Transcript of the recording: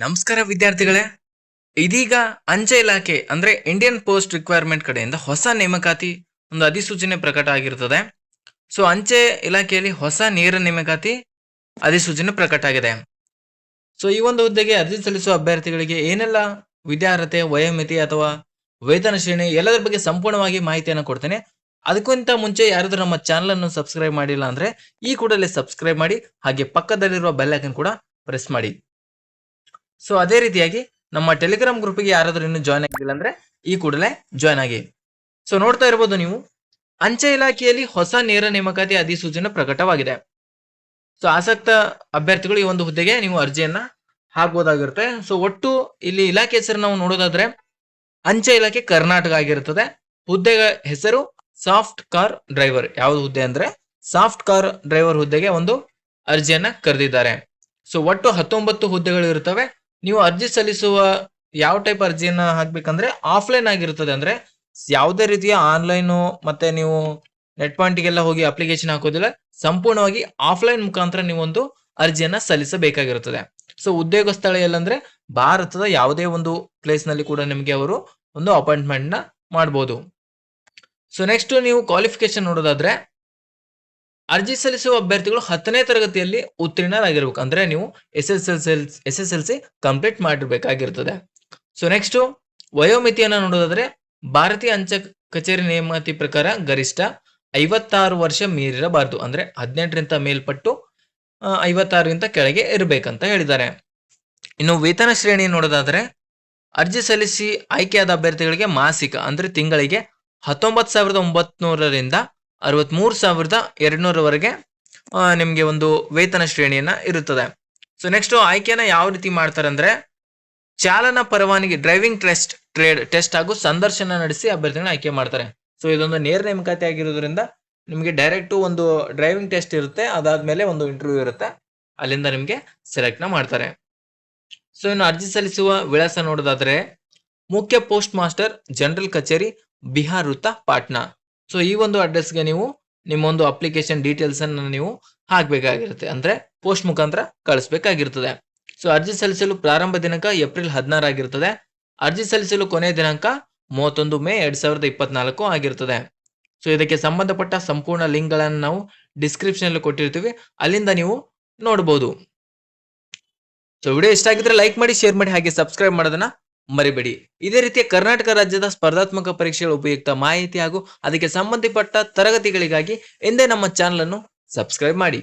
ನಮಸ್ಕಾರ ವಿದ್ಯಾರ್ಥಿಗಳೇ. ಇದೀಗ ಅಂಚೆ ಇಲಾಖೆ, ಅಂದ್ರೆ ಇಂಡಿಯನ್ ಪೋಸ್ಟ್ ರಿಕ್ವೈರ್ಮೆಂಟ್ ಕಡೆಯಿಂದ ಹೊಸ ನೇಮಕಾತಿ ಒಂದು ಅಧಿಸೂಚನೆ ಪ್ರಕಟ ಆಗಿರುತ್ತದೆ ಸೊ ಅಂಚೆ ಇಲಾಖೆಯಲ್ಲಿ ಹೊಸ ನೇರ ನೇಮಕಾತಿ ಅಧಿಸೂಚನೆ ಪ್ರಕಟ ಆಗಿದೆ. ಸೊ ಈ ಒಂದು ಹುದ್ದೆಗೆ ಅರ್ಜಿ ಸಲ್ಲಿಸುವ ಅಭ್ಯರ್ಥಿಗಳಿಗೆ ಏನೆಲ್ಲ ವಿದ್ಯಾರ್ಹತೆ, ವಯೋಮಿತಿ ಅಥವಾ ವೇತನ ಶ್ರೇಣಿ ಎಲ್ಲದರ ಬಗ್ಗೆ ಸಂಪೂರ್ಣವಾಗಿ ಮಾಹಿತಿಯನ್ನು ಕೊಡ್ತೇನೆ. ಅದಕ್ಕಿಂತ ಮುಂಚೆ ಯಾರಾದರೂ ನಮ್ಮ ಚಾನಲನ್ನು ಸಬ್ಸ್ಕ್ರೈಬ್ ಮಾಡಿಲ್ಲ ಅಂದ್ರೆ ಈ ಕೂಡಲೇ ಸಬ್ಸ್ಕ್ರೈಬ್ ಮಾಡಿ, ಹಾಗೆ ಪಕ್ಕದಲ್ಲಿರುವ ಬೆಲ್ ಐಕನ್ ಕೂಡ ಪ್ರೆಸ್ ಮಾಡಿ. ಸೊ ಅದೇ ರೀತಿಯಾಗಿ ನಮ್ಮ ಟೆಲಿಗ್ರಾಮ್ ಗ್ರೂಪ್ಗೆ ಯಾರಾದರೂ ಇನ್ನೂ ಜಾಯ್ನ್ ಆಗಿಲ್ಲ ಅಂದ್ರೆ ಈ ಕೂಡಲೇ ಜಾಯ್ನ್ ಆಗಿ. ಸೊ ನೋಡ್ತಾ ಇರ್ಬೋದು ನೀವು, ಅಂಚೆ ಇಲಾಖೆಯಲ್ಲಿ ಹೊಸ ನೇರ ನೇಮಕಾತಿ ಅಧಿಸೂಚನೆ ಪ್ರಕಟವಾಗಿದೆ. ಸೊ ಆಸಕ್ತ ಅಭ್ಯರ್ಥಿಗಳು ಈ ಒಂದು ಹುದ್ದೆಗೆ ನೀವು ಅರ್ಜಿಯನ್ನ ಹಾಕ್ಬೋದಾಗಿರುತ್ತೆ. ಸೊ ಒಟ್ಟು ಇಲ್ಲಿ ಇಲಾಖೆ ಹೆಸರು ನಾವು ನೋಡೋದಾದ್ರೆ, ಅಂಚೆ ಇಲಾಖೆ ಕರ್ನಾಟಕ ಆಗಿರುತ್ತದೆ. ಹುದ್ದೆಯ ಹೆಸರು ಸಾಫ್ಟ್ ಕಾರ್ ಡ್ರೈವರ್. ಯಾವ್ದು ಹುದ್ದೆ ಅಂದ್ರೆ, ಸಾಫ್ಟ್ ಕಾರ್ ಡ್ರೈವರ್ ಹುದ್ದೆಗೆ ಒಂದು ಅರ್ಜಿಯನ್ನ ಕರೆದಿದ್ದಾರೆ. ಸೊ ಒಟ್ಟು ಹತ್ತೊಂಬತ್ತು ಹುದ್ದೆಗಳು ಇರ್ತವೆ ನೀವು ಅರ್ಜಿ ಸಲ್ಲಿಸುವ ಯಾವ ಟೈಪ್ ಅರ್ಜಿಯನ್ನ ಹಾಕ್ಬೇಕಂದ್ರೆ ಆಫ್ಲೈನ್ ಆಗಿರುತ್ತದೆ. ಅಂದ್ರೆ ಯಾವುದೇ ರೀತಿಯ ಆನ್ಲೈನ್ ಮತ್ತೆ ನೀವು ನೆಟ್ ಪಾಯಿಂಟ್ಗೆಲ್ಲ ಹೋಗಿ ಅಪ್ಲಿಕೇಶನ್ ಹಾಕೋದಿಲ್ಲ. ಸಂಪೂರ್ಣವಾಗಿ ಆಫ್ಲೈನ್ ಮುಖಾಂತರ ನೀವು ಒಂದು ಅರ್ಜಿಯನ್ನ ಸಲ್ಲಿಸಬೇಕಾಗಿರುತ್ತದೆ. ಸೊ ಉದ್ಯೋಗ ಸ್ಥಳ ಎಲ್ಲಂದ್ರೆ ಭಾರತದ ಯಾವುದೇ ಒಂದು ಪ್ಲೇಸ್ನಲ್ಲಿ ಕೂಡ ನಿಮಗೆ ಅವರು ಒಂದು ಅಪಾಯಿಂಟ್ಮೆಂಟ್ನ ಮಾಡಬಹುದು ಸೊ ನೆಕ್ಸ್ಟ್ ನೀವು ಕ್ವಾಲಿಫಿಕೇಶನ್ ನೋಡೋದಾದ್ರೆ ಅರ್ಜಿ ಸಲ್ಲಿಸುವ ಅಭ್ಯರ್ಥಿಗಳು ಹತ್ತನೇ ತರಗತಿಯಲ್ಲಿ ಉತ್ತೀರ್ಣರಾಗಿರ್ಬೇಕು. ಅಂದ್ರೆ ನೀವು S S L C S S L C complete ಮಾಡಿರ್ಬೇಕಾಗಿರ್ತದೆ. So next ವಯೋಮಿತಿಯನ್ನು ನೋಡೋದಾದ್ರೆ ಭಾರತೀಯ ಅಂಚೆ ಕಚೇರಿ ನೇಮತಿ ಪ್ರಕಾರ ಗರಿಷ್ಠ ಐವತ್ತಾರು ವರ್ಷ ಮೀರಿರಬಾರದು. ಅಂದ್ರೆ ಹದಿನೆಂಟರಿಂದ ಮೇಲ್ಪಟ್ಟು ಐವತ್ತಾರರಿಂದ ಕೆಳಗೆ ಇರಬೇಕಂತ ಹೇಳಿದ್ದಾರೆ. ಇನ್ನು ವೇತನ ಶ್ರೇಣಿ ನೋಡೋದಾದ್ರೆ ಅರ್ಜಿ ಸಲ್ಲಿಸಿ ಆಯ್ಕೆಯಾದ ಅಭ್ಯರ್ಥಿಗಳಿಗೆ ಮಾಸಿಕ, ಅಂದ್ರೆ ತಿಂಗಳಿಗೆ ಹತ್ತೊಂಬತ್ತು ಸಾವಿರದ ಒಂಬತ್ನೂರರಿಂದ ಅರವತ್ಮೂರು ಸಾವಿರದ ಎರಡುನೂರವರೆಗೆ ನಿಮಗೆ ಒಂದು ವೇತನ ಶ್ರೇಣಿಯನ್ನು ಇರುತ್ತದೆ. ಸೊ ನೆಕ್ಸ್ಟು ಆಯ್ಕೆಯನ್ನ ಯಾವ ರೀತಿ ಮಾಡ್ತಾರೆ ಅಂದರೆ ಚಾಲನಾ ಪರವಾನಗಿ ಡ್ರೈವಿಂಗ್ ಟೆಸ್ಟ್ ಟ್ರೇಡ್ ಟೆಸ್ಟ್ ಹಾಗೂ ಸಂದರ್ಶನ ನಡೆಸಿ ಅಭ್ಯರ್ಥಿಗಳನ್ನ ಆಯ್ಕೆ ಮಾಡ್ತಾರೆ. ಸೊ ಇದೊಂದು ನೇರ ನೇಮಕಾತಿ ಆಗಿರೋದ್ರಿಂದ ನಿಮಗೆ ಡೈರೆಕ್ಟು ಒಂದು ಡ್ರೈವಿಂಗ್ ಟೆಸ್ಟ್ ಇರುತ್ತೆ, ಅದಾದ್ಮೇಲೆ ಒಂದು ಇಂಟರ್ವ್ಯೂ ಇರುತ್ತೆ. ಅಲ್ಲಿಂದ ನಿಮಗೆ ಸೆಲೆಕ್ಟ್ನ ಮಾಡ್ತಾರೆ. ಸೊ ಇನ್ನು ಅರ್ಜಿ ಸಲ್ಲಿಸುವ ವಿಳಾಸ ನೋಡೋದಾದರೆ, ಮುಖ್ಯ ಪೋಸ್ಟ್ ಮಾಸ್ಟರ್ ಜನರಲ್ ಕಚೇರಿ, ಬಿಹಾರ್ ವೃತ್ತ, ಪಾಟ್ನಾ. ಸೊ ಈ ಒಂದು ಅಡ್ರೆಸ್ಗೆ ನೀವು ನಿಮ್ಮ ಒಂದು ಅಪ್ಲಿಕೇಶನ್ ಡೀಟೇಲ್ಸ್ ಅನ್ನು ನೀವು ಹಾಕಬೇಕಾಗಿರುತ್ತೆ. ಅಂದ್ರೆ ಪೋಸ್ಟ್ ಮುಖಾಂತರ ಕಳಿಸ್ಬೇಕಾಗಿರ್ತದೆ. ಸೊ ಅರ್ಜಿ ಸಲ್ಲಿಸಲು ಪ್ರಾರಂಭ ದಿನಾಂಕ ಏಪ್ರಿಲ್ ಹದಿನಾರು ಆಗಿರ್ತದೆ. ಅರ್ಜಿ ಸಲ್ಲಿಸಲು ಕೊನೆಯ ದಿನಾಂಕ ಮೂವತ್ತೊಂದು ಮೇ ಎರಡ್ ಸಾವಿರದ ಇಪ್ಪತ್ನಾಲ್ಕು ಆಗಿರ್ತದೆ. ಸೊ ಇದಕ್ಕೆ ಸಂಬಂಧಪಟ್ಟ ಸಂಪೂರ್ಣ ಲಿಂಕ್ಗಳನ್ನು ನಾವು ಡಿಸ್ಕ್ರಿಪ್ಷನ್ ಅಲ್ಲಿ ಕೊಟ್ಟಿರ್ತೀವಿ. ಅಲ್ಲಿಂದ ನೀವು ನೋಡಬಹುದು ಸೊ ವಿಡಿಯೋ ಇಷ್ಟ ಆಗಿದ್ರೆ ಲೈಕ್ ಮಾಡಿ ಶೇರ್ ಮಾಡಿ, ಹಾಗೆ ಸಬ್ಸ್ಕ್ರೈಬ್ ಮಾಡೋದನ್ನ ಮರಿಬೇಡಿ. ಇದೇ ರೀತಿಯ ಕರ್ನಾಟಕ ರಾಜ್ಯದ ಸ್ಪರ್ಧಾತ್ಮಕ ಪರೀಕ್ಷೆಗಳ ಉಪಯುಕ್ತ ಮಾಹಿತಿ ಹಾಗೂ ಅದಕ್ಕೆ ಸಂಬಂಧಪಟ್ಟ ತರಗತಿಗಳಿಗಾಗಿ ಎಂದೇ ನಮ್ಮ ಚಾನಲ್ ಅನ್ನು ಸಬ್ಸ್ಕ್ರೈಬ್ ಮಾಡಿ.